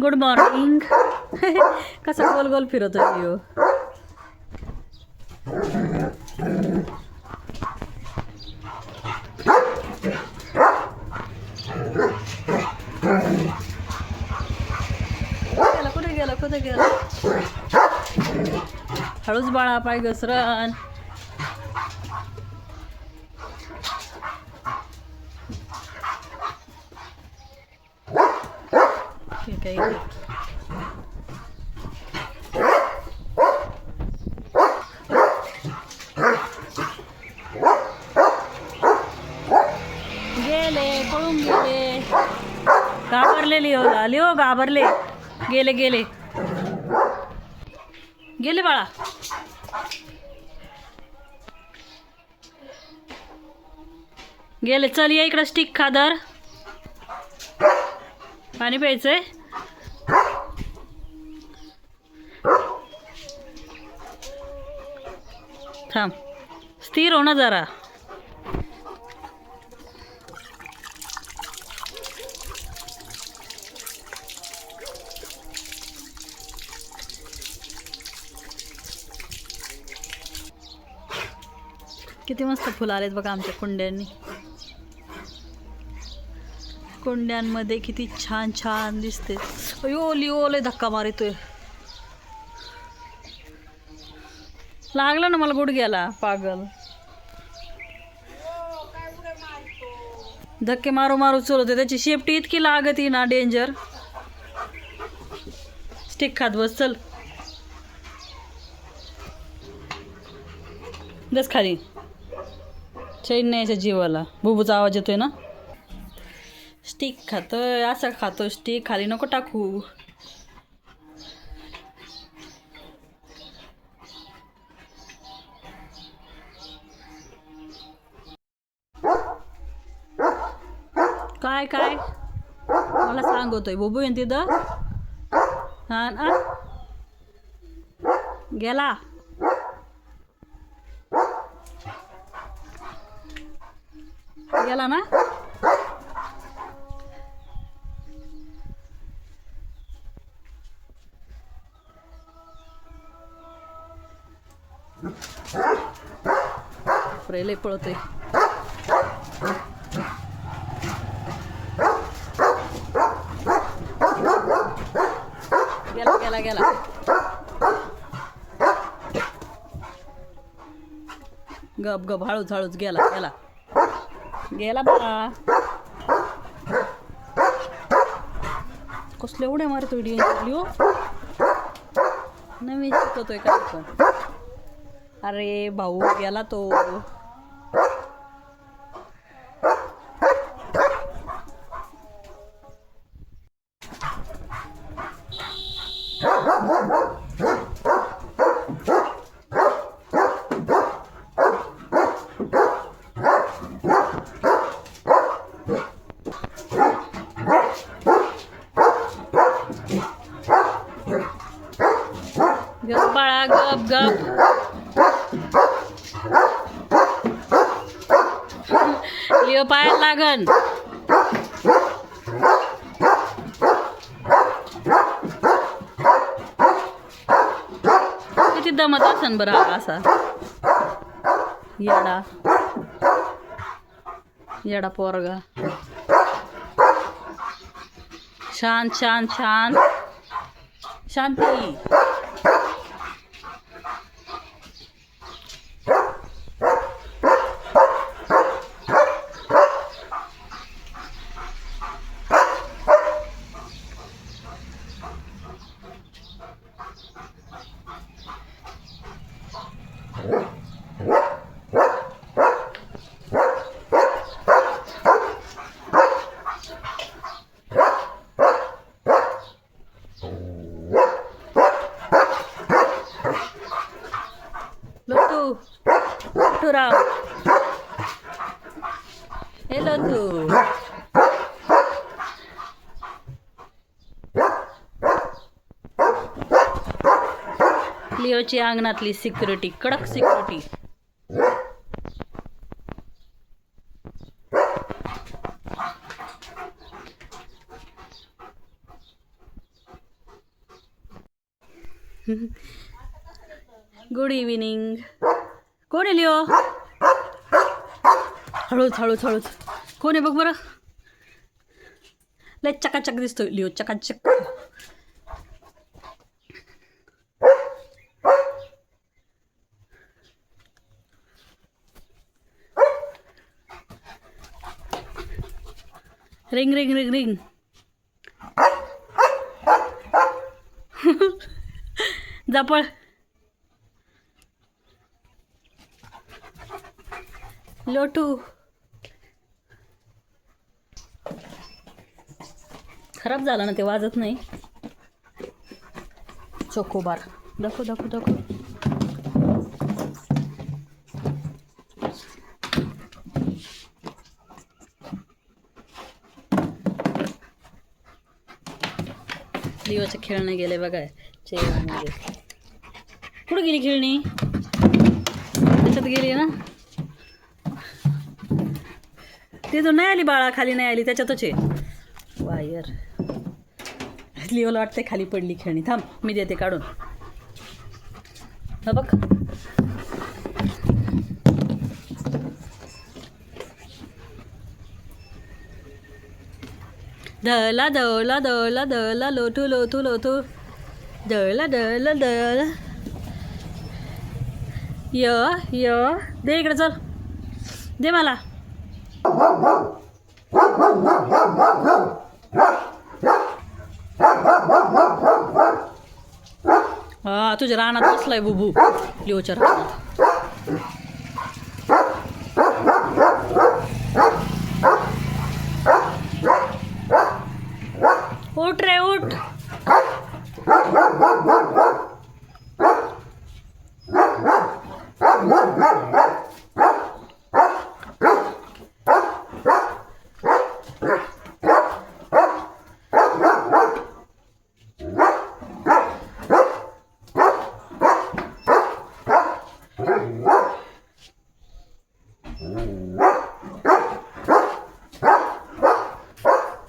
Good morning कसा गोल गोल फिरतो गेला कुठे गेला कुठे गेला हळूच बाळा पाय घसरण ठीक आहे गेले पळून गेले? घाबरले हो, लिओ लिओ हो, घाबरले. गेले गेले. गेले बाळा. गेले चल या इकडं स्टिक खादर. पाणी प्यायचंय थांब स्थिर हो ना जरा. किती मस्त फुलं आलेत बघा आमच्या कुंड्यांनी. कुंड्यांमध्ये किती छान छान दिसते. अयो लिओले धक्का मारितोय. लागलं ना मला गुडघ्याला पागल. धक्के मारू मारू चलवते त्याची शेपटी इतकी लागती ना डेंजर स्टिक खात बस चल. बस खाली. चैन नाही याच्या जीवाला. बुबूचा आवाज येतोय ना? स्टिक खातोय असा खातो स्टिक खाली नको टाकू. काय काय? मला सांगतोय बुबू येईन तिथं. हा ना गेला. गेला ना? पळतोय. गेला गेला गेला. गप गप हळूच हळूच गेला गेला. गेला बा. कसले उड्या मारतो लिओ नवीन शिकतोय का अरे भाऊ गेला तो. पायाला लागन किती दमत असन बरं हा असा येडा येडा पोरगा शांत शांत शांत शांती हे लोटू लिओची अंगणातली सिक्युरिटी कडक सिक्युरिटी गुड इव्हिनिंग कोण लिओ हळूच हळूच हळूच कोण आहे बघ बरं? लय चकाचक दिसतोय. लिओ चकाचक. Ring ring ring ring. जापळ Lotu. खराब झाला ना ते वाजत नाही. चोकोबार. दाखव दाखव लिओचं खेळणं गेले बघा. चेअरमध्ये कुठं गेली खेळणी? त्याच्यात गेली ना? ते तो नाही आली बाळा खाली नाही आली. त्याच्यातच आहे. वायर. लिओला वाटते खाली पडली खेळणी. थांब मी देते काढून. हा बघ. दळला दळला दळला दळला लोटू लोटू लोटू. दळला दळला दला य य. दे इकडे चल. दे मला. हा तुझ्या रानात बसलाय बुबू. लिओच्या रानात.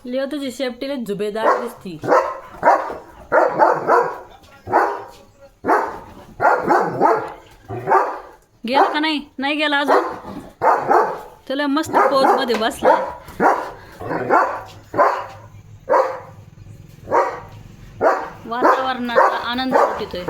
लिओ तुझी शेपटीला जुबेदार दिसती. गेला का नाही? नाही गेला अजून? तुला मस्त पोजमध्ये बसला. वातावरणाचा आनंद लुटितोय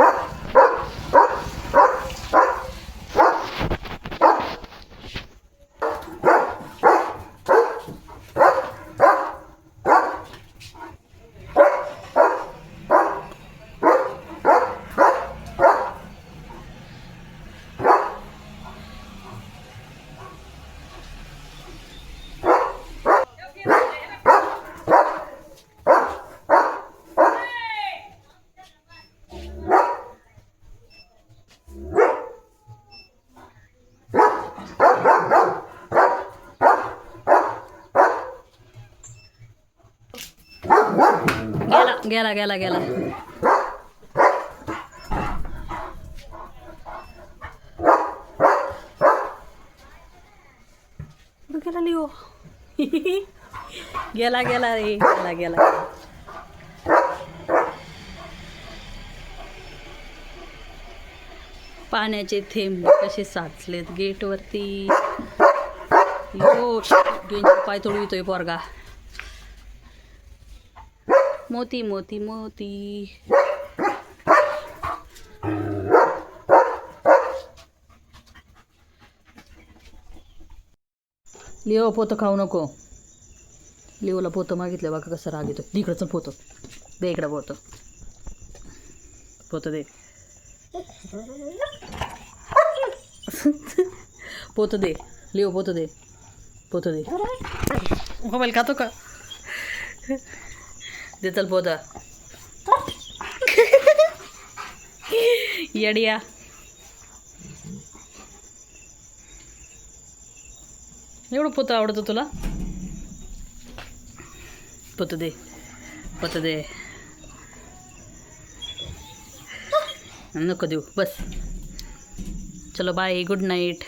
गेला गेला गेला. गेला गेला लिओ. गेला गेला रे गेला गेला. पाण्याचे थेंब कसे साचलेत गेटवरती. यो गेंजा पाय तोडवितोय पोरगा. मोती मोती मोती. लिओ पोतं खाऊ नको. लिओला पोतं मागितलं बघा कसं राग येतो? तिकडचं इकडचं पोतं. दे इकडं पोतं. पोतं दे. पोतं दे. लिओ पोतं दे. पोतं दे. मोबाईल खातो का? दे चल पोतं. येडिया. एवढं पोतं आवडतं तुला? पोतं दे पोतं दे. नको देऊ बस. चलो बाय गुड नाईट